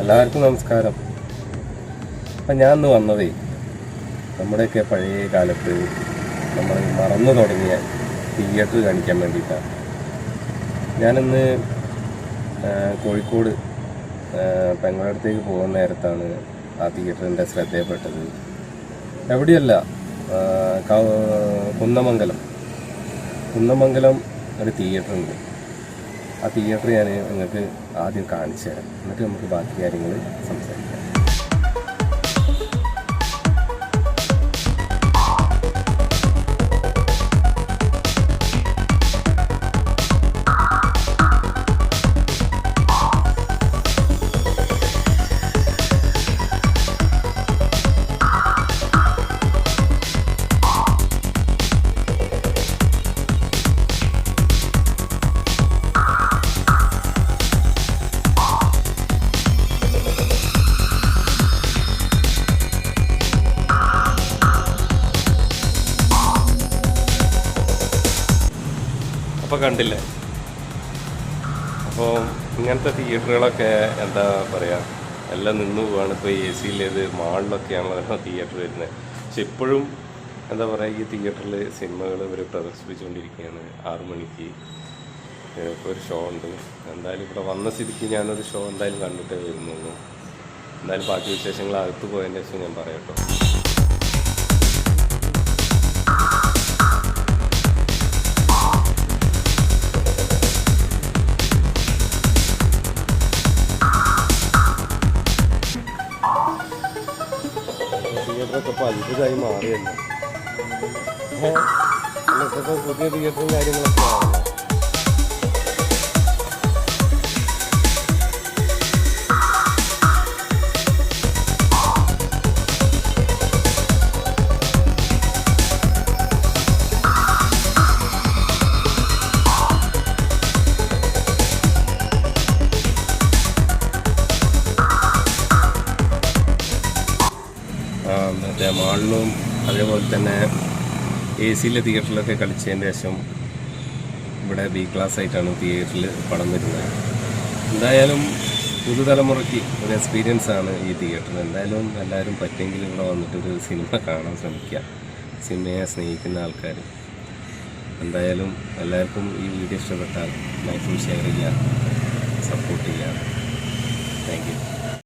എല്ലാവർക്കും നമസ്കാരം. അപ്പം ഞാൻ ഇന്ന് വന്നതേ നമ്മുടെയൊക്കെ പഴയ കാലത്ത് നമ്മൾ മറന്നു തുടങ്ങിയ തിയേറ്റർ കാണിക്കാൻ വേണ്ടിയിട്ടാണ്. ഞാനിന്ന് കോഴിക്കോട് പെങ്ങളടുത്തേക്ക് പോകുന്ന നേരത്താണ് ആ തിയേറ്ററിന്റെ ശ്രദ്ധയപ്പെട്ടത്. എവിടെയല്ല കുന്നമംഗലം. കുന്നമംഗലം ഒരു തിയേറ്റർ ഉണ്ട്. ആ തിയേറ്റർ ഞാൻ നിങ്ങൾക്ക് ആദ്യം കാണിച്ചു തരാം. എന്നിട്ട് നമുക്ക് ബാക്കി കാര്യങ്ങൾ സംസാരിക്കാം. അപ്പോൾ കണ്ടില്ലേ? അപ്പോൾ ഇങ്ങനത്തെ തിയേറ്ററുകളൊക്കെ എന്താ പറയുക എല്ലാം നിന്ന് പോവാണ്. ഇപ്പോൾ എ സിയിലേത് മാളിലൊക്കെയാണല്ലോ തിയേറ്റർ വരുന്നത് പക്ഷെ ഇപ്പോഴും എന്താ പറയുക ഈ തിയേറ്ററിൽ സിനിമകൾ ഇവർ പ്രദർശിപ്പിച്ചുകൊണ്ടിരിക്കുകയാണ് ആറു മണിക്ക്. ഇപ്പോൾ ഒരു ഷോ ഉണ്ട്. എന്തായാലും ഇവിടെ വന്ന സ്ഥിതിക്ക് ഞാനൊരു ഷോ എന്തായാലും കണ്ടിട്ടേ വരുന്നുള്ളൂ. എന്തായാലും ബാക്കി വിശേഷങ്ങൾ അകത്ത് പോയതിന്റെ ശേഷം ഞാൻ പറയാം കേട്ടോ. തിയേറ്ററൊക്കെ ഇപ്പോൾ അത്ഭുതമായി മാറിയല്ലോ ഏഹ് ഇതൊക്കെ പുതിയ തിയേറ്ററും കാര്യങ്ങളൊക്കെ ആണല്ലോ മറ്റേ മാളിലും അതേപോലെ തന്നെ എ സിയിലെ തിയേറ്ററിലൊക്കെ കളിച്ചതിന് ശേഷം ഇവിടെ ബി ക്ലാസ് ആയിട്ടാണ് തിയേറ്ററിൽ പടം വരുന്നത്. എന്തായാലും പുതുതലമുറയ്ക്ക് ഒരു എക്സ്പീരിയൻസ് ആണ് ഈ തിയേറ്റർ എന്തായാലും എല്ലാവരും പറ്റുമെങ്കിൽ ഇവിടെ വന്നിട്ട് ഒരു സിനിമ കാണാൻ ശ്രമിക്കുക. സിനിമയെ സ്നേഹിക്കുന്ന ആൾക്കാർ എന്തായാലും എല്ലാവർക്കും ഈ വീഡിയോ ഇഷ്ടപ്പെട്ടാൽ മാക്സിമം ഷെയർ ചെയ്യുക സപ്പോർട്ട് ചെയ്യുക. Thank you